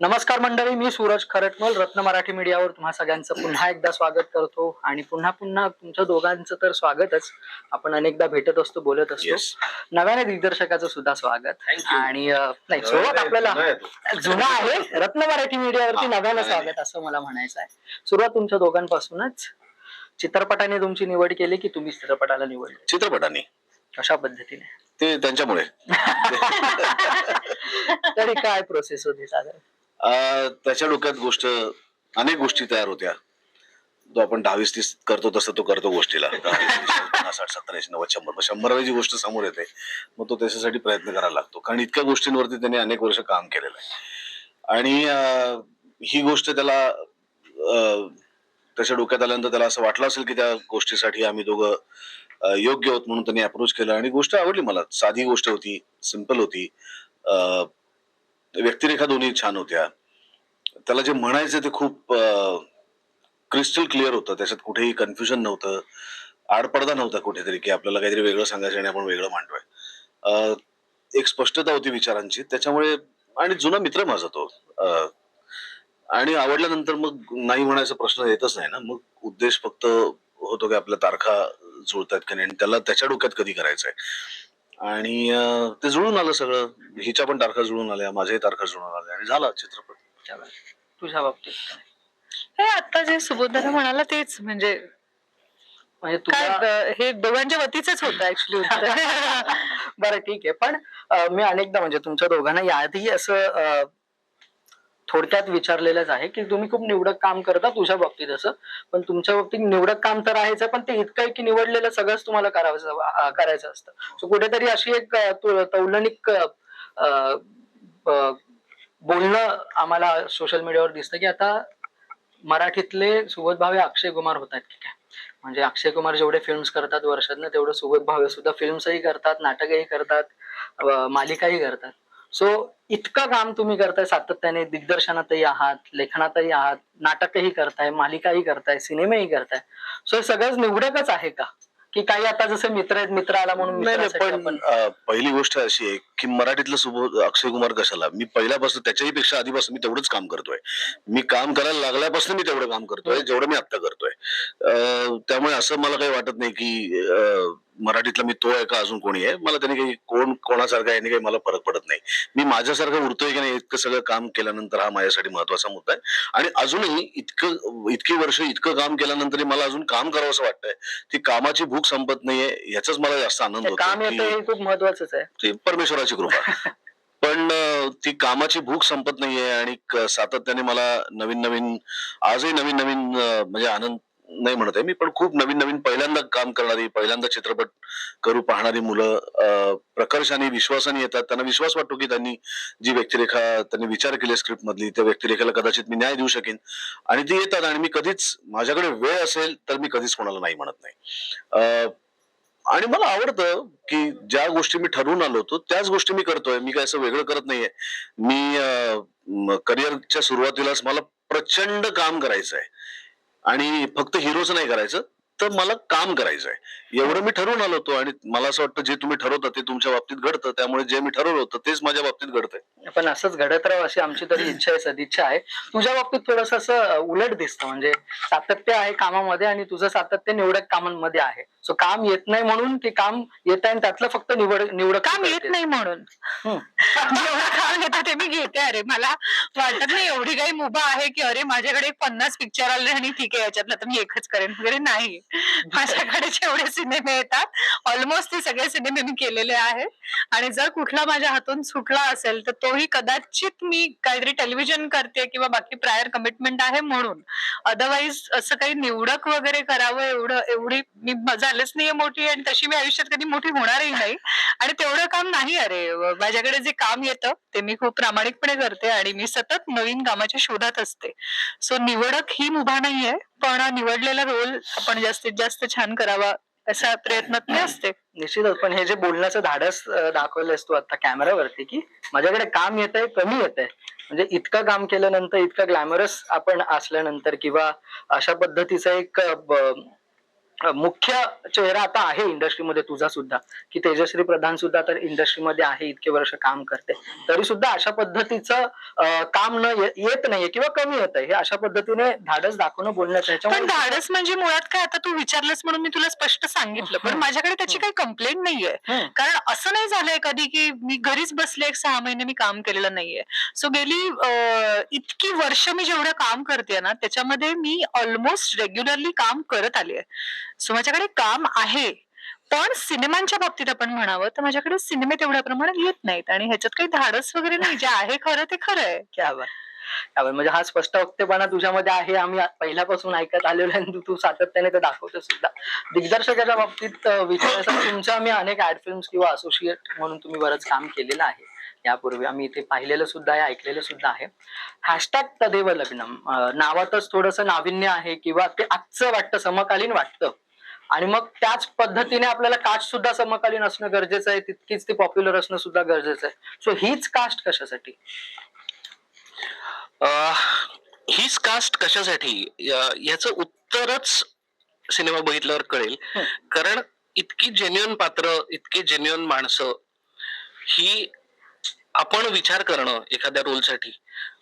नमस्कार मंडळी मी सूरज खरटमल रत्न मराठी मीडियावर तुम्हा सगळ्यांचं पुन्हा एकदा स्वागत करतो आणि पुन्हा पुन्हा तुमच्या दोघांचं तर स्वागतच. आपण अनेकदा भेटत असतो बोलत असतो. नव्याने दिग्दर्शकाचं सुद्धा स्वागत. आणि नाही सुरुवात आपल्याला जुना आहे रत्न मराठी मीडियावरती नव्यानं स्वागत असं मला म्हणायचं आहे. सुरुवात तुमच्या दोघांपासूनच. चित्रपटाने तुमची निवड केली की तुम्ही चित्रपटाला निवडले? चित्रपटाने. कशा पद्धतीने? ते त्यांच्यामुळे. तरी काय प्रोसेस होती साधारण? त्याच्या डोक्यात गोष्ट अनेक गोष्टी तयार होत्या. जो आपण दहावीस तीस करतो तसं तो करतो गोष्टीला. साठ सत्तरऐंशी नव्वद शंभर. मग शंभरावी जी गोष्ट समोर येते मग तो त्याच्यासाठी प्रयत्न करायला लागतो. कारण इतक्या गोष्टींवरती त्याने अनेक वर्ष काम केलेलं आहे. आणि ही गोष्ट त्याला त्याच्या डोक्यात आल्यानंतर त्याला असं वाटलं असेल की त्या गोष्टीसाठी आम्ही दोघं योग्य होत म्हणून त्यांनी अप्रोच केलं. आणि गोष्ट आवडली मला. साधी गोष्ट होती सिंपल होती. व्यक्तिरेखा दोन्ही छान होत्या. त्याला जे म्हणायचं ते खूप क्रिस्टल क्लिअर होतं. त्याच्यात कुठेही कन्फ्युजन नव्हतं. आडपडदा नव्हता कुठेतरी की आपल्याला काहीतरी वेगळं सांगायचं आणि आपण वेगळं मांडतोय. एक स्पष्टता होती विचारांची. त्याच्यामुळे आणि जुना मित्र माझा तो आणि आवडल्यानंतर मग नाही म्हणायचा प्रश्न येतच नाही ना. मग उद्देश फक्त होतो की आपल्या तारखा जुळतात की नाही आणि त्याला त्याच्या डोक्यात कधी करायचंय? आणि ते जुळून आलं सगळं. हिच्या पण तारखा जुळून आल्या माझ्याही तारखा जुळून आल्या आणि झाला चित्रपट. तुझ्या बाबतीत? हे आता जे सुबोधरा म्हणाला तेच म्हणजे म्हणजे तुला हे दोघांच्या वतीचंच होतं ऍक्च्युली बरं ठीक आहे. पण मी अनेकदा म्हणजे तुमच्या दोघांना याआधी असं थोडक्यात विचारलेलंच आहे की तुम्ही खूप निवडक काम करता तुझ्या बाबतीत असं. पण तुमच्या बाबतीत निवडक काम तर आहेच आहे, पण ते इतकं आहे की निवडलेलं सगळंच तुम्हाला करावं करायचं असतं. सो कुठेतरी अशी एक तु- तौलनिक बोलणं आम्हाला सोशल मीडियावर दिसतं की आता मराठीतले सुबोध भावे अक्षय कुमार होतात की काय म्हणजे अक्षय कुमार जेवढे फिल्म्स करतात वर्षातनं तेवढं सुबोध भावे सुद्धा फिल्म्सही करतात नाटकही करतात मालिकाही करतात. सो इतकं काम तुम्ही करताय सातत्याने दिग्दर्शनातही आहात लेखनातही आहात नाटकही करताय मालिकाही करताय सिनेमाही करताय. सो हे सगळंच निवडकच आहे का? की काही आता जसं मित्र आहेत मित्र आला म्हणून पण पहिली गोष्ट अशी आहे की मराठीतलं सुबोध अक्षय कुमार कशाला? मी पहिल्यापासून त्याच्याही पेक्षा आधीपासून मी तेवढंच काम करतोय. मी काम करायला लागल्यापासून मी तेवढं काम करतोय जेवढं मी आता करतोय. त्यामुळे असं मला काही वाटत नाही की मराठीतला मी तो आहे का अजून कोणी आहे? मला त्याने काही कोण कोणासारखा आहे काही मला फरक पडत नाही. मी माझ्यासारखं उरतोय की नाही इतकं सगळं काम केल्यानंतर हा माझ्यासाठी महत्त्वाचा मुद्दा आहे. आणि अजूनही इतकं इतकी वर्ष इतकं काम केल्यानंतर मला अजून काम करावं असं वाटतंय. ती कामाची भूक संपत नाहीये ह्याचाच मला जास्त आनंद होतो हे खूप महत्वाचंच आहे. ती परमेश्वराची कृपा. पण ती कामाची भूक संपत नाहीये आणि सातत्याने मला नवीन नवीन आजही नवीन नवीन म्हणजे आनंद नाही म्हणत आहे मी पण खूप नवीन नवीन पहिल्यांदा काम करणारी पहिल्यांदा चित्रपट करू पाहणारी मुलं प्रकर्षाने विश्वासाने येतात. त्यांना विश्वास वाटतो की त्यांनी जी व्यक्तिरेखा त्यांनी विचार केले स्क्रिप्ट मधली त्या व्यक्तिरेखेला कदाचित मी न्याय देऊ शकेन. आणि ती येतात आणि मी कधीच माझ्याकडे वेळ असेल तर मी कधीच कोणाला नाही म्हणत नाही. अं, आणि मला आवडतं की ज्या गोष्टी मी ठरवून आलो होतो त्याच गोष्टी मी करतोय. मी काय असं वेगळं करत नाहीये. मी करिअरच्या सुरुवातीलाच मला प्रचंड काम करायचं आहे आणि फक्त हिरोच नाही करायचं तर मला काम करायचं आहे. एवढं मी ठरवून आलो होतो आणि मला असं वाटतं जे तुम्ही ठरवता ते तुमच्या बाबतीत घडतं त्यामुळे जे मी ठरवलं होतं तेच माझ्या बाबतीत घडतंय. पण असंच घडत राहावं अशी आमची तरी इच्छा आहे सदिच्छा आहे. तुझ्या बाबतीत थोडस असं उलट दिसतं म्हणजे सातत्य आहे कामामध्ये आणि तुझं सातत्य निवडक कामांमध्ये आहे. सो काम येत नाही म्हणून की काम येत आहे आणि त्यातलं फक्त निवड निवडक काम येत नाही म्हणून. जेवढं काम येतं ते मी घेते. अरे मला वाटत नाही एवढी काही मुभा आहे की अरे माझ्याकडे पन्नास पिक्चर आले आणि ठीक आहे याच्यातलं तर मी एकच करेन. वगैरे नाही. माझ्याकडे जेवढे सिनेमे येतात ऑलमोस्ट ते सगळे सिनेमे मी केलेले आहेत. आणि जर कुठला माझ्या हातून सुटला असेल तर तोही कदाचित मी काहीतरी टेलिव्हिजन करते किंवा बाकी प्रायर कमिटमेंट आहे म्हणून. अदरवाईज असं काही निवडक वगैरे करावं एवढं एवढी मी झालंच नाहीये मोठी आणि तशी मी आयुष्यात कधी मोठी होणारही नाही. आणि तेवढं काम नाही अरे माझ्याकडे जे काम येतं ते मी खूप प्रामाणिकपणे करते आणि मी सतत नवीन कामाच्या शोधात असते. सो निवडक ही मुभा नाहीये पण निवडलेला रोल आपण जास्तीत जास्त छान करावा. असा प्रयत्नात मी असते. निश्चितच. पण हे जे बोलण्याचं धाडस अं, दाखवलंस तू आता कॅमेरावरती की माझ्याकडे काम येत आहे कमी येत आहे म्हणजे इतकं काम केल्यानंतर इतकं ग्लॅमरस आपण असल्यानंतर किंवा अशा पद्धतीचं एक मुख्य चेहरा आता आहे इंडस्ट्रीमध्ये तुझा सुद्धा. की तेजश्री प्रधान सुद्धा तर इंडस्ट्रीमध्ये आहे इतके वर्ष काम करते. तरी सुद्धा अशा पद्धतीचं काम न येत नाहीये किंवा कमी येत आहे हे अशा पद्धतीने धाडस दाखवणं बोलण्याचं पण धाडस म्हणजे मुळात काय? आता तू विचारलंस म्हणून मी तुला स्पष्ट सांगितलं. पण. माझ्याकडे त्याची काही कंप्लेंट नाहीये. कारण असं नाही झालंय कधी की मी घरीच बसले एक सहा महिने मी काम केलेलं नाहीये. सो गेली इतकी वर्ष मी जेवढं काम करते ना त्याच्यामध्ये मी ऑलमोस्ट रेग्युलरली काम करत आले सो माझ्याकडे काम आहे. पण सिनेमांच्या बाबतीत आपण म्हणावं तर माझ्याकडे सिनेमे तेवढ्या प्रमाणात येत नाहीत. आणि ह्याच्यात काही धाडस वगैरे नाही. जे आहे खरं ते खरं आहे. क्या म्हणजे हा स्पष्ट वक्तेपणा तुझ्यामध्ये आहे. आम्ही पहिल्यापासून ऐकत आलेलो आहे आणि तू- सातत्याने ते दाखवतो सुद्धा. दिग्दर्शकाच्या बाबतीत विचारायचं तुमच्या आम्ही अनेक ऍड फिल्म किंवा असोसिएट म्हणून तुम्ही बरंच काम केलेलं आहे. यापूर्वी आम्ही इथे पाहिलेलं सुद्धा आहे ऐकलेलं सुद्धा आहे. हॅशटॅग तदेव लग्नम. नावातच थोडस नाविन्य आहे किंवा ते आजचं वाटतं समकालीन वाटतं. आणि मग त्याच पद्धतीने आपल्याला कास्ट सुद्धा समकालीन असणं गरजेचं आहे. तितकीच ती पॉप्युलर असणं सुद्धा गरजेचं आहे. सो हीच कास्ट कशासाठी? हीच कास्ट कशासाठी? याचं उत्तरच सिनेमा बघितल्यावर कळेल. कारण इतकी जेन्युअन पात्र इतकी जेन्युअन माणसं ही आपण विचार करणं एखाद्या रोलसाठी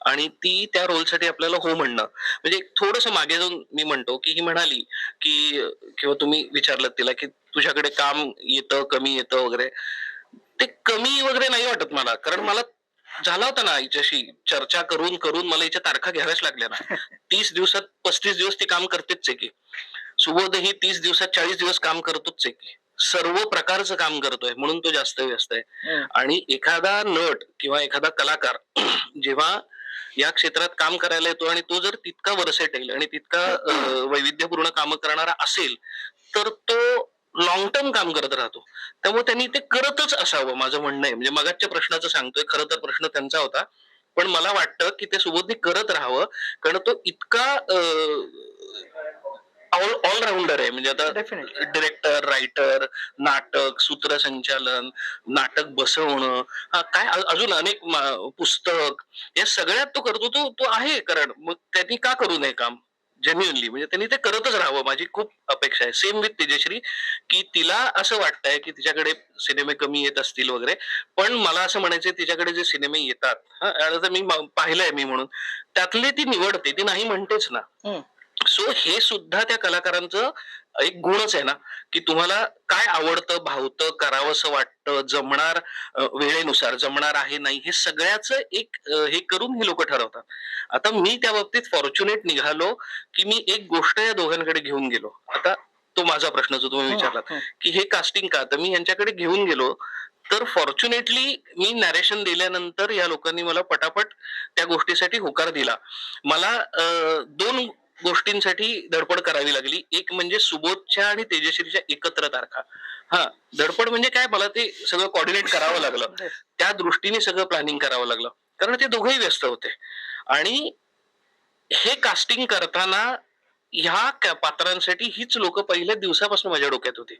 आणि ती त्या रोलसाठी आपल्याला हो म्हणणं. म्हणजे थोडस मागे जाऊन मी म्हणतो की ही म्हणाली की किंवा तुम्ही विचारलं तिला की तुझ्याकडे काम येतं कमी येतं वगैरे. ते कमी वगैरे नाही वाटत मला कारण मला झाला होता ना हिच्याशी चर्चा करून करून मला हिच्या तारखा घ्याव्याच लागल्या ना. तीस दिवसात पस्तीस दिवस ती काम करतेच आहे की. सुबोध ही तीस दिवसात चाळीस दिवस काम करतोच आहे की. सर्व प्रकारचं काम करतोय म्हणून तो जास्त व्यस्त आहे. आणि एखादा नट किंवा एखादा कलाकार जेव्हा या क्षेत्रात काम करायला येतो आणि तो जर तितका वर्सेटेल आणि तितका वैविध्यपूर्ण काम करणारा असेल तर तो लॉंग टर्म काम करत राहतो. त्यामुळे त्यांनी ते करतच असावं माझं म्हणणं आहे. म्हणजे मगाच्या प्रश्नाचं सांगतोय खरं तर प्रश्न त्यांचा होता. पण मला वाटतं की ते सुबोधने करत राहावं कारण तो इतका ऑल ऑलराऊंडर आहे. म्हणजे आता डेफिनेटली डिरेक्टर रायटर नाटक सूत्रसंचालन नाटक बसवणं हा काय अजून अनेक पुस्तक या सगळ्यात तो करतो तो तो आहे. कारण मग त्यांनी का करू नये काम? जेन्युअनली म्हणजे त्यांनी ते करतच राहावं. माझी खूप अपेक्षा आहे. सेम विथ तेजश्री की तिला असं वाटतंय की तिच्याकडे सिनेमे कमी येत असतील वगैरे. पण मला असं म्हणायचंय तिच्याकडे जे सिनेमे येतात हा, मी पाहिलंय मी म्हणून. त्यातले ती निवडते. ती नाही म्हणतेच ना. सो हे सुद्धा त्या कलाकारांचं एक गुणच आहे ना की तुम्हाला काय आवडतं भावतं करावंसं वाटतं जमणार वेळेनुसार जमणार आहे नाही हे सगळ्याच एक हे करून हे लोक ठरवतात. आता मी त्या बाबतीत फॉर्च्युनेट निघालो की मी एक गोष्ट या दोघांकडे घेऊन गेलो. आता तो माझा प्रश्न जो तुम्ही विचारला की हे कास्टिंग का? तर मी यांच्याकडे घेऊन गेलो. तर फॉर्च्युनेटली मी नॅरेशन दिल्यानंतर या लोकांनी मला पटापट त्या गोष्टीसाठी होकार दिला. मला दोन गोष्टींसाठी धडपड करावी लागली. एक म्हणजे सुबोधच्या आणि तेजश्रीच्या एकत्र तारखा. हा धडपड म्हणजे काय? मला ते सगळं कॉर्डिनेट करावं लागलं. त्या दृष्टीने सगळं प्लॅनिंग करावं लागलं. कारण ते दोघेही व्यस्त होते. आणि हे कास्टिंग करताना ह्या पात्रांसाठी हीच लोक पहिल्या दिवसापासून माझ्या डोक्यात होती.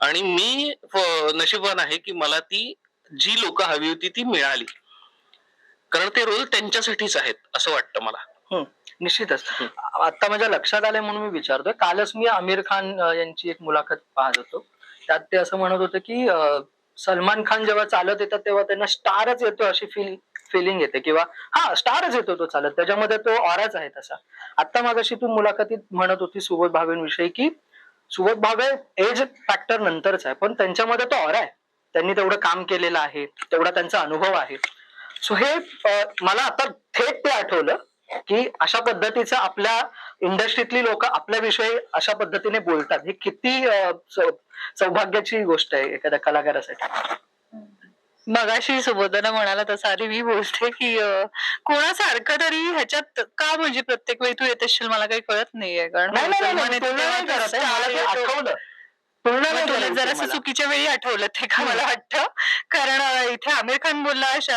आणि मी नशिबवान नशीबवान आहे की मला ती जी लोक हवी होती ती मिळाली. कारण ते रोल त्यांच्यासाठीच आहेत असं वाटतं मला. हो. निश्चितच. आता माझ्या लक्षात आलंय म्हणून मी विचारतोय. कालच मी आमिर खान यांची एक मुलाखत पाहत होतो. त्यात ते असं म्हणत होते की सलमान खान जेव्हा चालत येतात तेव्हा त्यांना स्टारच येतो अशी फील फिलिंग येते किंवा हा स्टारच येतो तो चालत. त्याच्यामध्ये तो ऑराच आहे तसा आता मागाशी तू मुलाखतीत म्हणत होती सुबोध भावेंविषयी की सुबोध भावे एज फॅक्टर नंतरच आहे पण त्यांच्यामध्ये तो ऑरा आहे. त्यांनी तेवढं काम केलेलं आहे तेवढा त्यांचा अनुभव आहे. सो हे मला आता थेट ते आठवलं. की अशा पद्धतीचं आपल्या इंडस्ट्रीतली लोक आपल्याविषयी अशा पद्धतीने बोलतात. ही किती सौभाग्याची गोष्ट आहे एखाद्या कलाकारासाठी. मगाशी सुबोधना म्हणाला तसं आधी मी बोलते की कोणासारखं तरी ह्याच्यात का म्हणजे प्रत्येक वेळी तू येत असशील? मला काही कळत नाहीये. कारण नाही, तुलना नाही तुला करायची जरासं मला. चुकीच्या वेळी आठवलं ते का मला वाटतं. कारण अं, इथे आमिर खान बोलला श-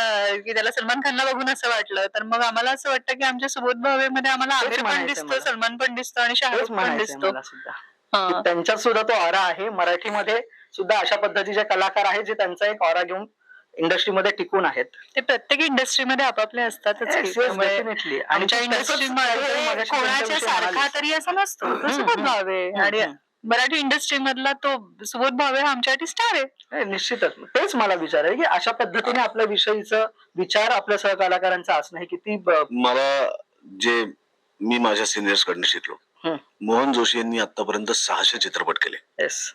की त्याला सलमान खानला बघून असं वाटलं. तर मग आम्हाला असं वाटतं की आमच्या सुबोध भावेमध्ये आम्हाला तेच आमिर पण म्हणायचंय दिसतो मला. सलमान पण दिसतो आणि तेच शाहरुख पण म्हणायचंय दिसतो. मला सुद्धा. हा. की त्यांच्यात सुद्धा तो ऑरा आहे. मराठीमध्ये सुद्धा अशा पद्धतीचे कलाकार आहेत जे त्यांचा एक ऑरा घेऊन इंडस्ट्रीमध्ये टिकून आहेत. ते प्रत्येक इंडस्ट्रीमध्ये आपापले असतातच की. त्यामुळे डेफिनेटली आमच्या इंडस्ट्रीमध्ये कोणाच्या सारखा तरी असं नसतो. तो हम्म, सुबोध हम्म. भावे. आणि मराठी इंडस्ट्री मधला तो सुबोध भावे हा आमच्यासाठी स्टार आहे. नाही, निश्चितच. तेच मला विचार आहे की अशा पद्धतीने आपल्या विषयीचं विचार आपल्या सहकलाकारांचा असणं हे किती ब- मला जे मी माझ्या सिनियर्स कडनं शिकलो. मोहन जोशी यांनी आतापर्यंत सहाशे चित्रपट केले. येस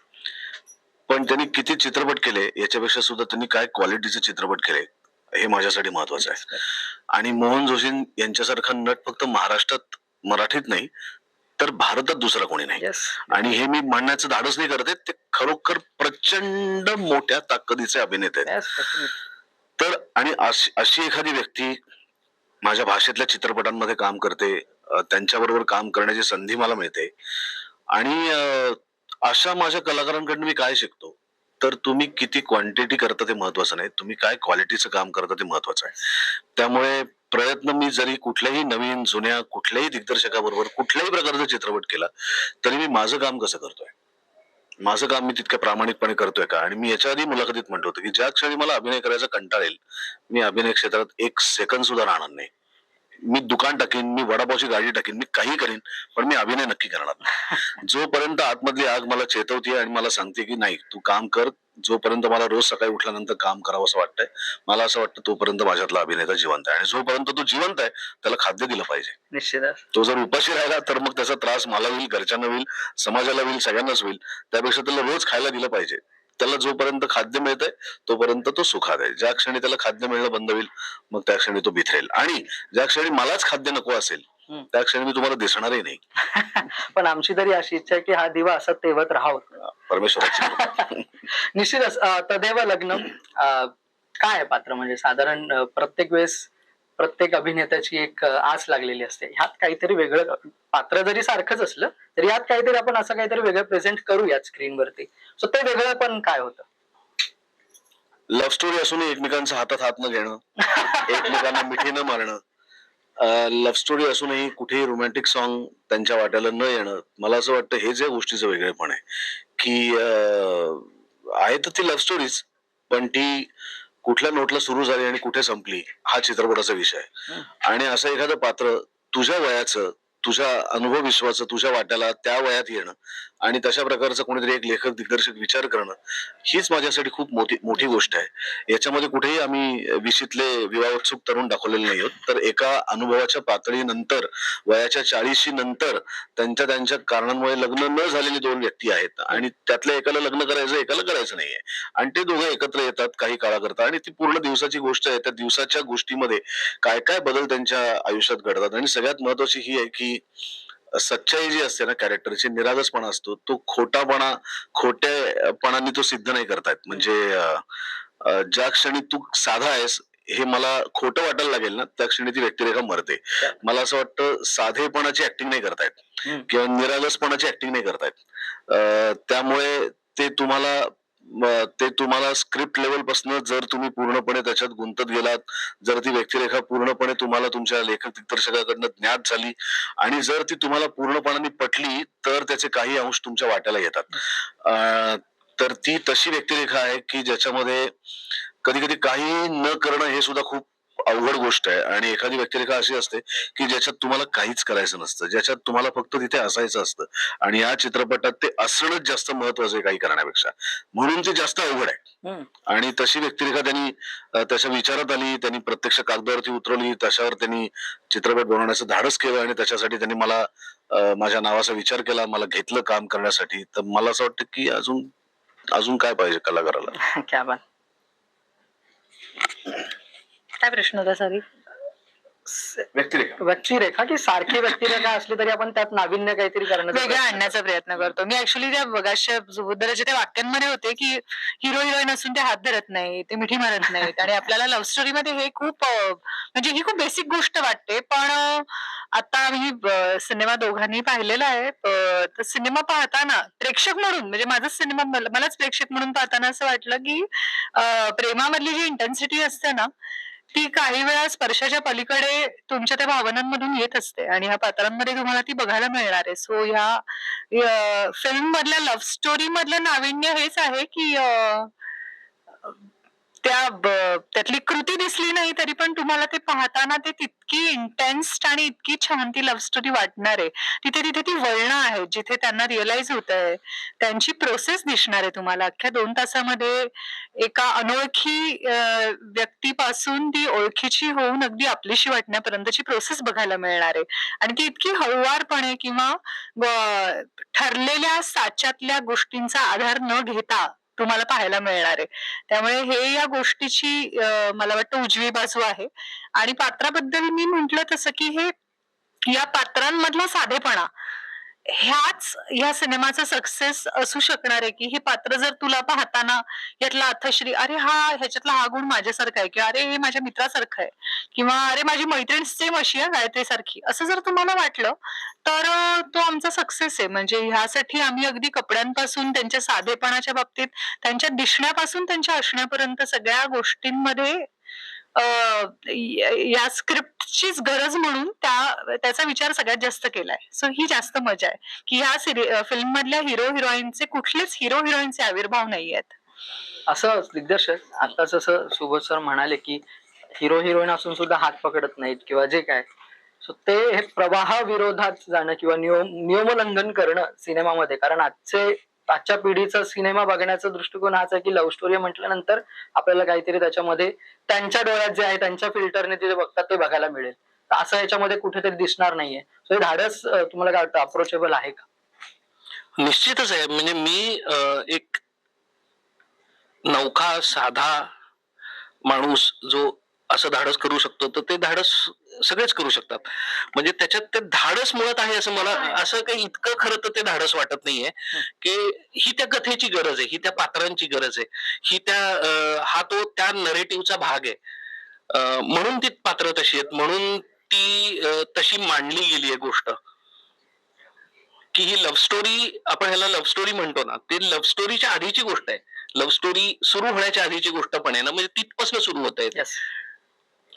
पण त्यांनी किती चित्रपट केले याच्यापेक्षा सुद्धा त्यांनी काय क्वालिटीचे चित्रपट केले हे माझ्यासाठी महत्वाचं आहे. आणि मोहन जोशी यांच्यासारखा नट फक्त महाराष्ट्रात मराठीत नाही तर भारतात दुसरा कोणी नाही. येस आणि हे मी म्हणण्याचं धाडस नाही करत ते खरोखर प्रचंड मोठ्या ताकदीचे अभिनेते आहेत. येस तर आणि अशी एखादी व्यक्ती माझ्या भाषेतल्या चित्रपटांमध्ये काम करते त्यांच्याबरोबर काम करण्याची संधी मला मिळते. आणि अशा माझ्या कलाकारांकडून मी काय शिकतो? तर तुम्ही किती क्वांटिटी करता ते महत्वाचं नाही. तुम्ही काय क्वालिटीचं काम करता ते महत्वाचं आहे. त्यामुळे प्रयत्न मी जरी कुठल्याही नवीन जुन्या कुठल्याही दिग्दर्शकाबरोबर कुठल्याही प्रकारचा चित्रपट केला तरी मी माझं काम कसं करतोय? माझं काम मी तितक्या प्रामाणिकपणे करतोय का? आणि मी याच्या आधी मुलाखतीत म्हणतो होतो की ज्या क्षणी मला अभिनय करायचा कंटाळेल येईल मी अभिनय क्षेत्रात एक सेकंद सुद्धा राहणार नाही. मी दुकान टाकीन मी वडापावची गाडी टाकीन मी काही करीन पण मी अभिनय नक्की करणार नाही. जोपर्यंत आतमधली आग मला चेतवते आणि मला सांगते की नाही तू काम कर. जोपर्यंत मला रोज सकाळी उठल्यानंतर काम करावं असं वाटतंय मला असं वाटतं तोपर्यंत माझ्यातला अभिनेता जिवंत आहे. आणि जोपर्यंत तो जिवंत आहे त्याला खाद्य दिलं पाहिजे. निश्चितच. तो जर उपाशी राहिला तर मग त्याचा त्रास मला होईल घरच्यांना होईल समाजाला होईल सगळ्यांनाच होईल. त्यापेक्षा त्याला रोज खायला दिलं पाहिजे. त्याला जोपर्यंत खाद्य मिळतंय तोपर्यंत तो सुखात आहे. ज्या क्षणी त्याला खाद्य मिळणं बंद होईल मग त्या क्षणी तो बिथरेल. आणि ज्या क्षणी मलाच खाद्य नको असेल. त्या क्षणी मी तुम्हाला दिसणारही नाही. पण आमची तरी अशी इच्छा आहे की हा दिवा असा तेवत राहावं. परमेश्वराची. कृपा. निश्चितच तदेव लग्न काय आहे पात्र? म्हणजे साधारण प्रत्येक वेळेस प्रत्येक अभिनेत्याची एक आस लागलेली असते. ह्यात काहीतरी वेगळं पात्र जरी सारखंच असलं तरी यात काहीतरी आपण असं काहीतरी वेगळं प्रेझेंट करूयात स्क्रीनवरती सो ते वेगळं पण काय होतं? लव्ह स्टोरी असून एकमेकांच्या हातात हात न घेणं एकमेकांना मिठी न मारणं लव्ह स्टोरी असूनही कुठेही रोमॅन्टिक सॉन्ग त्यांच्या वाट्याला न येणं मला असं वाटतं हे जे गोष्टीचं वेगळेपण आहे. की आहे तर ती लव्ह स्टोरीज पण ती कुठल्या नोटला सुरू झाली आणि कुठे संपली हा चित्रपटाचा विषय. आहे आणि असं एखादं पात्र तुझ्या वयाचं तुझ्या अनुभव विश्वाचं तुझ्या वाट्याला त्या वयात येणं आणि तशा प्रकारचं कोणीतरी एक लेखक दिग्दर्शक विचार करणं हीच माझ्यासाठी खूप मोठी मोठी गोष्ट आहे. याच्यामध्ये कुठेही आम्ही विशीतले विवाहोत्सुक तरुण दाखवलेले नाही आहोत. तर एका अनुभवाच्या पातळीनंतर वयाच्या चाळीशी नंतर त्यांच्या त्यांच्या कारणांमुळे लग्न न झालेली दोन व्यक्ती आहेत. आणि त्यातल्या एकाला लग्न करायचं एकाला करायचं नाहीये. आणि ते दोघं एकत्र येतात काही काळाकरता आणि ती पूर्ण दिवसाची गोष्ट आहे. त्या दिवसाच्या गोष्टीमध्ये काय काय बदल त्यांच्या आयुष्यात घडतात. आणि सगळ्यात महत्वाची ही आहे की सच्चाई जी असते ना कॅरेक्टरची निरागसपणा असतो तो खोटापणा खोटेपणाने तो सिद्ध नाही करतायत म्हणजे ज्या क्षणी तू साधा आहेस हे मला खोटं वाटायला लागेल ना त्या क्षणी ती व्यक्तिरेखा मरते. मला असं वाटतं साधेपणाची ऍक्टिंग नाही करतायत. किंवा निरागसपणाची ऍक्टिंग नाही करतायत त्यामुळे ते तुम्हाला ते तुम्हाला स्क्रिप्ट लेवलपासून जर तुम्ही पूर्णपणे त्याच्यात गुंतत गेलात जर ती व्यक्तिरेखा पूर्णपणे तुम्हाला तुमच्या लेखक दिग्दर्शकाकडनं ज्ञात झाली आणि जर ती तुम्हाला पूर्णपणाने पटली तर त्याचे काही अंश तुमच्या वाट्याला येतात. तर ती तशी व्यक्तिरेखा आहे की ज्याच्यामध्ये कधी कधी काही न करणं हे सुद्धा खूप अवघड गोष्ट आहे. आणि एखादी व्यक्तिरेखा अशी असते की ज्याच्यात तुम्हाला काहीच करायचं नसतं. ज्याच्यात तुम्हाला फक्त तिथे असायचं असतं. आणि या चित्रपटात ते असणंच जास्त महत्वाचं आहे काही करण्यापेक्षा. म्हणून ते जास्त अवघड आहे. आणि तशी व्यक्तिरेखा त्यांनी त्याच्या विचारात आली त्यांनी प्रत्यक्ष कागदावरती उतरवली त्याच्यावर त्यांनी चित्रपट बनवण्याचं धाडस केलं आणि त्याच्यासाठी त्यांनी मला माझ्या नावाचा विचार केला मला घेतलं काम करण्यासाठी. तर मला असं वाटतं की अजून अजून काय पाहिजे कलाकाराला? क्या प्रश्न होता सॉरी व्यक्तिरेखा. व्यक्तिरेखा की सारखी व्यक्तिरेखा असली तरी आपण त्यात नाविन्य काहीतरी करण्याचा वेगळं आणण्याचा प्रयत्न करतो. मी ऍक्च्युली त्या बघाशा त्या वाक्यांमध्ये होते की हिरो हिरोईन असून ते हात धरत नाही ते मिठी मारत नाहीत. आणि आपल्याला लव्ह स्टोरी मध्ये हे खूप म्हणजे ही खूप बेसिक गोष्ट वाटते. पण आता आम्ही सिनेमा दोघांनी पाहिलेला आहे. सिनेमा पाहताना प्रेक्षक म्हणून म्हणजे माझाच सिनेमा मला- मलाच प्रेक्षक म्हणून पाहताना असं वाटलं की प्रेमामधली जी इंटेन्सिटी असते ना ती काही वेळा स्पर्शाच्या पलीकडे तुमच्या त्या भावनांमधून येत असते आणि ह्या पात्रांमध्ये तुम्हाला ती बघायला मिळणार आहे. सो ह्या फिल्म मधल्या लव्ह स्टोरी मधलं नाविन्य हेच आहे की त्या ब- त्यातली कृती दिसली नाही तरी पण तुम्हाला ते पाहताना ते तितकी इंटेन्स आणि इतकी छान ती लव्ह स्टोरी वाटणार आहे. तिथे तिथे ती वळणं आहेत जिथे त्यांना रिअलाइज होत आहे त्यांची प्रोसेस दिसणार आहे तुम्हाला. अख्ख्या दोन तासामध्ये एका अनोळखी व्यक्तीपासून ती ओळखीची होऊन अगदी आपलीशी वाटण्यापर्यंतची प्रोसेस बघायला मिळणार आहे. आणि ती इतकी हळुवारपणे किंवा ठरलेल्या साच्यातल्या गोष्टींचा आधार न घेता तुम्हाला पाहायला मिळणार आहे. त्यामुळे हे या गोष्टीची मला वाटतं उजवी बाजू आहे. आणि पात्राबद्दल मी म्हंटल तसं की हे या पात्रांमधला साधेपणा ह्याच ह्या सिनेमाचा सक्सेस असू शकणार आहे की हे पात्र जर तुला पाहताना यातला अर्थश्री अरे हा ह्याच्यातला हा गुण माझ्यासारखा आहे किंवा अरे हे माझ्या मित्रासारखं आहे किंवा अरे माझी मैत्रीण सेम अशी आहे गायत्री सारखी असं जर तुम्हाला वाटलं तर तो आमचा सक्सेस आहे. म्हणजे ह्यासाठी आम्ही अगदी कपड्यांपासून त्यांच्या साधेपणाच्या बाबतीत त्यांच्या दिसण्यापासून त्यांच्या असण्यापर्यंत सगळ्या गोष्टींमध्ये या स्क्रिप्टचीच गरज म्हणून त्या त्याचा विचार सगळ्यात जास्त केलाय. सो ही जास्त मजा आहे. की ह्या फिल्म मधल्या हिरो हिरोईनचे कुठलेच हिरो हिरोईनचे आविर्भाव नाही आहेत असं दिग्दर्शक आता जसं सुबोध सर म्हणाले की हिरो हिरोईन असून सुद्धा हात पकडत नाहीत किंवा जे काय. सो ते हे प्रवाहाविरोधात जाणं किंवा नियम नियमोल्लंघन करणं सिनेमामध्ये. कारण आजचे आजच्या पिढीचा सिनेमा बघण्याचा दृष्टिकोन हाच आहे की लव्ह स्टोरी म्हटल्यानंतर आपल्याला काहीतरी त्याच्यामध्ये त्यांच्या डोळ्यात जे आहे त्यांच्या फिल्टरने ते बघतात ते बघायला मिळेल. तर असं याच्यामध्ये कुठेतरी दिसणार नाहीये. सो हे धाडस तुम्हाला काय वाटतं? अप्रोचेबल आहे का? निश्चितच आहे. म्हणजे मी एक नौखा साधा माणूस जो असं धाडस करू शकतो तर ते धाडस सगळेच करू शकतात. म्हणजे त्याच्यात ते धाडस मुळात आहे असं मला असं काही इतकं खरं तर ते धाडस वाटत नाहीये की ही त्या कथेची गरज आहे ही त्या पात्रांची गरज आहे ही त्या हा तो त्या नरेटिव्हचा भाग आहे. म्हणून ती पात्र तशी आहेत म्हणून ती तशी मांडली गेली आहे गोष्ट. की ही लव्ह स्टोरी आपण ह्याला लव्ह स्टोरी म्हणतो ना ते लव्ह स्टोरीच्या आधीची गोष्ट आहे. लव्ह स्टोरी सुरू होण्याच्या आधीची गोष्ट पण आहे ना म्हणजे तिथपासून सुरू होत आहे.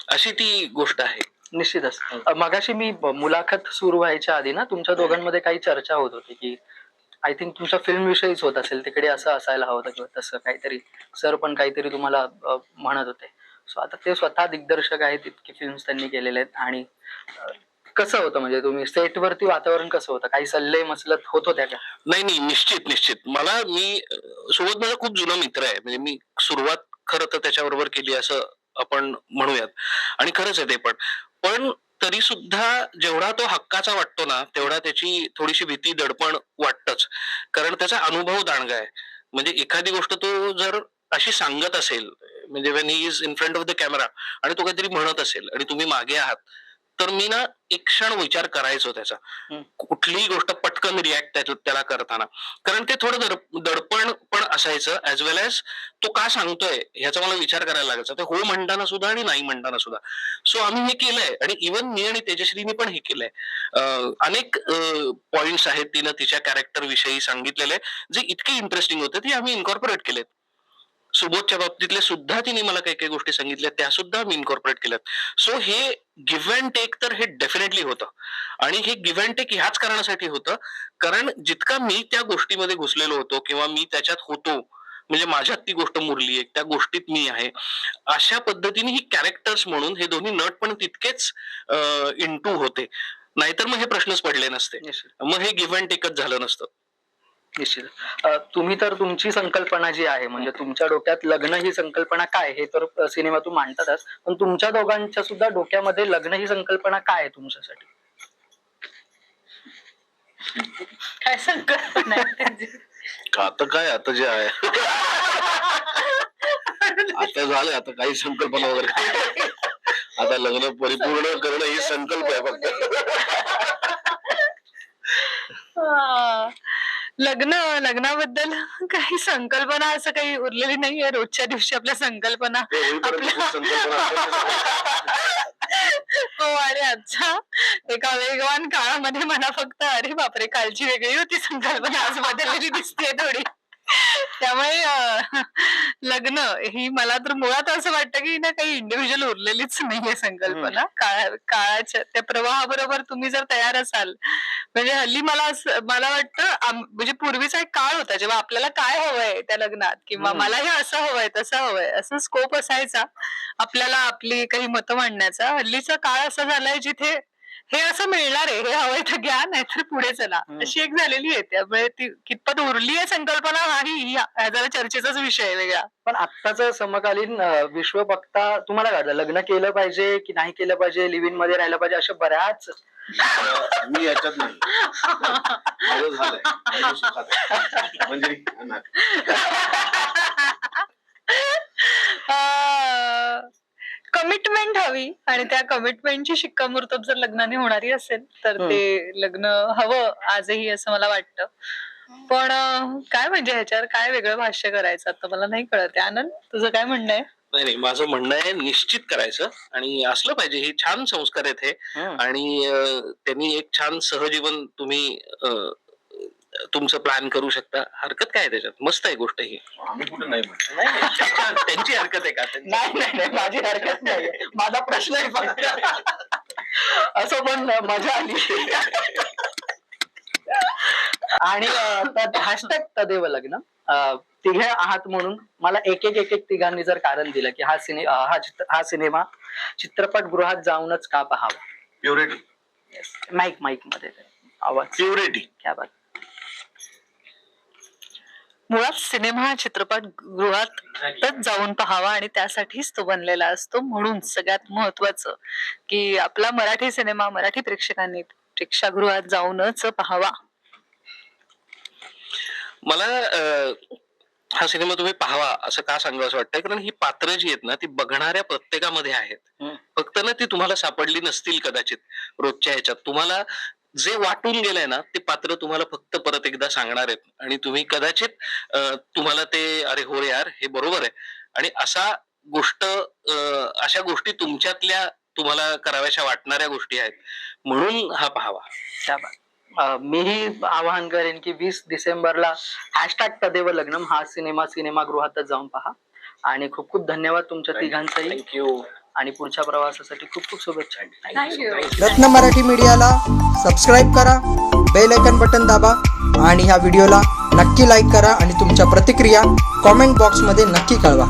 अशी ती गोष्ट आहे. निश्चितच अ, मगाशी मी मुलाखत सुरू व्हायच्या आधी ना तुमच्या दोघांमध्ये काही चर्चा होत होती की आय थिंक तुमच्या फिल्म विषयीच होत असेल तिकडे असं असायला हवं होतं किंवा तसं काहीतरी सर पण काहीतरी तुम्हाला म्हणत होते. सो आता ते स्वतः दिग्दर्शक आहेत इतके फिल्म्स त्यांनी केलेले आहेत आणि कसं होतं म्हणजे तुम्ही सेटवरती वातावरण कसं होतं? काही सल्ले मसलत होत होत्या का? नाही नाही निश्चित निश्चित. मला मी सोबत माझा खूप जुना मित्र आहे. म्हणजे मी सुरुवात खरं तर त्याच्याबरोबर केली असं आपण म्हणूयात. आणि खरंच आहे ते पण. पण तरी सुद्धा जेवढा तो हक्काचा वाटतो ना तेवढा त्याची थोडीशी भीती दडपण वाटतच. कारण त्याचा अनुभव दांडगा आहे. म्हणजे एखादी गोष्ट तो जर अशी सांगत असेल म्हणजे when he is in front of the camera आणि तो काहीतरी म्हणत असेल आणि तुम्ही मागे आहात तर मी ना एक क्षण विचार करायचो त्याचा. कुठलीही गोष्ट पटकन रिॲक्ट त्याला करताना. कारण ते थोडं दड- दडपण पण असायचं ऍज वेल एज तो का सांगतोय ह्याचा मला विचार करायला लागायचा. ते हो म्हणताना सुद्धा आणि नाही म्हणताना सुद्धा. सो आम्ही हे केलंय आणि इवन मी आणि तेजश्रीनी पण हे केलंय. अनेक पॉइंट्स आहेत तिनं तिच्या कॅरेक्टर विषयी सांगितलेले जे इतके इंटरेस्टिंग होते ते आम्ही इन्कॉर्पोरेट केलेत. सुबोधच्या बाबतीतले सुद्धा तिने मला काही काही गोष्टी सांगितल्या त्या सुद्धा मी इन्कॉर्पोरेट केल्यात. सो हे गिव्ह अँड टेक तर हे डेफिनेटली होतं. आणि हे गिव्ह अँड टेक ह्याच कारणासाठी होतं कारण जितका मी त्या गोष्टीमध्ये घुसलेलो होतो किंवा मी त्याच्यात होतो म्हणजे माझ्यात ती गोष्ट मुरली आहे त्या गोष्टीत मी आहे अशा पद्धतीने ही कॅरेक्टर्स म्हणून हे दोन्ही नट पण तितकेच इंटू होते. नाहीतर मग हे प्रश्नच पडले नसते. मग हे गिव्ह अँड टेकच झालं नसतं. निश्चित तुम्ही तर तुमची संकल्पना जी आहे म्हणजे तुमच्या डोक्यात लग्न ही संकल्पना काय हे तर सिनेमातून मांडतातच. पण तुमच्या दोघांच्या सुद्धा डोक्यामध्ये लग्न ही संकल्पना काय आहे तुमच्यासाठी? काय संकल्पना आता काय आता जे आहे. आता झालं आता काही संकल्पना वगैरे. आता लग्न परिपूर्ण करणं ही संकल्प आहे फक्त. लग्न लग्नाबद्दल काही संकल्पना असं काही उरलेली नाहीये रोजच्या दिवशी आपल्या संकल्पना ते होईपर्यंत खूप संकल्पना असतात. हो आणि आजच्या एका वेगवान काळामध्ये मला फक्त अरे बापरे कालची वेगळी होती संकल्पना आज बदललेली दिसते थोडी त्यामुळे अं, लग्न ही मला तर मुळात असं वाटतं की ना काही इंडिव्हिज्युअल उरलेलीच नाहीये संकल्पना. काळा काळाच्या त्या प्रवाहाबरोबर तुम्ही जर तयार असाल म्हणजे हल्ली मला असं मला वाटतं म्हणजे पूर्वीचा एक काळ होता जेव्हा आपल्याला काय हवंय त्या लग्नात किंवा. मला हे असं हवंय तसं हवंय असं स्कोप असायचा आपल्याला आपली काही मतं मांडण्याचा. हल्लीचा काळ असा झालाय जिथे हे असं मिळणार आहे हे हवंय तर घ्या नाहीतर पुढे चला. अशी एक झालेली आहे त्यामुळे ती कितपत उरली आहे संकल्पना हाही ही हा जरा चर्चेचाच विषय आहे वेगळा पण आत्ताचं समकालीन विश्व बघता तुम्हाला काय लग्न केलं पाहिजे की नाही केलं पाहिजे लिव्ह इनमध्ये राहिलं पाहिजे अशा बऱ्याच मी याच्यात नाही. म्हणजे. कमिटमेंट हवी आणि त्या कमिटमेंटची शिक्कामोर्तब जर लग्नाने होणारी असेल तर. ते लग्न हवं आजही असं मला वाटतं पण काय म्हणजे ह्याच्यावर काय वेगळं भाष्य करायचं आता मला नाही कळत. आनंद तुझं काय म्हणणं आहे नाही नाही माझं म्हणणं आहे निश्चित करायचं आणि असलं पाहिजे हे छान संस्कार आहेत हे. आणि त्यांनी एक छान सहजीवन तुम्ही तुमचं प्लॅन करू शकता. हरकत काय त्याच्यात? मस्त आहे गोष्ट ही. आम्ही कुठे नाही म्हणतो. नाही, नाही. त्यांची हरकत आहे का? त्यांची- नाही नाही नाही. माझी हरकत नाही माझा प्रश्न आहे फक्त. असं पण मजा आली. आणि हॅशटॅग तदेव लग्न. अं, तिघे आहात म्हणून मला एक एक एक एक तिघांनी जर कारण दिलं की हा सिने अं, हा चित्र हा सिनेमा चित्रपटगृहात जाऊनच का पाहावा? प्युरिटी माईक माईकमध्ये. आवाज. प्युरिटी क्या बात मुळात सिनेमा हा चित्रपट गृहात जाऊन पाहावा आणि त्यासाठीच तो बनलेला असतो. म्हणून सगळ्यात महत्वाचं की आपला मराठी सिनेमा मराठी प्रेक्षकांनी प्रेक्षागृहात जाऊनच पाहावा. मला अं, हा सिनेमा तुम्ही पाहावा असं का सांगावं असं वाटतंय? कारण ही पात्र जी आहेत ना ती बघणाऱ्या प्रत्येकामध्ये आहेत. हम्म. फक्त ना ती तुम्हाला सापडली नसतील कदाचित रोजच्या ह्याच्यात. तुम्हाला जे वाटून गेलंय ना ते पात्र तुम्हाला फक्त परत एकदा सांगणार आहेत. आणि तुम्ही कदाचित तुम्हाला ते अरे हो यार हे बरोबर आहे. आणि असा गोष्ट अशा गोष्टी तुमच्यातल्या तुम्हाला कराव्याशा वाटणाऱ्या गोष्टी आहेत. म्हणून हा पाहावा. मीही आवाहन करेन की वीस डिसेंबरला हॅशटॅग तदेव लग्नम हा सिनेमा सिनेमागृहातच जाऊन पहा. आणि खूप खूप धन्यवाद तुमच्या तिघांचाही. थँक्यू आणि पुढच्या प्रवासासाठी खूप खूप शुभेच्छा. रत्न मराठी मीडियाला सबस्क्राईब करा बेल आयकन बटन दाबा आणि ह्या व्हिडिओला नक्की लाईक करा आणि तुमच्या प्रतिक्रिया कॉमेंट बॉक्समध्ये नक्की कळवा.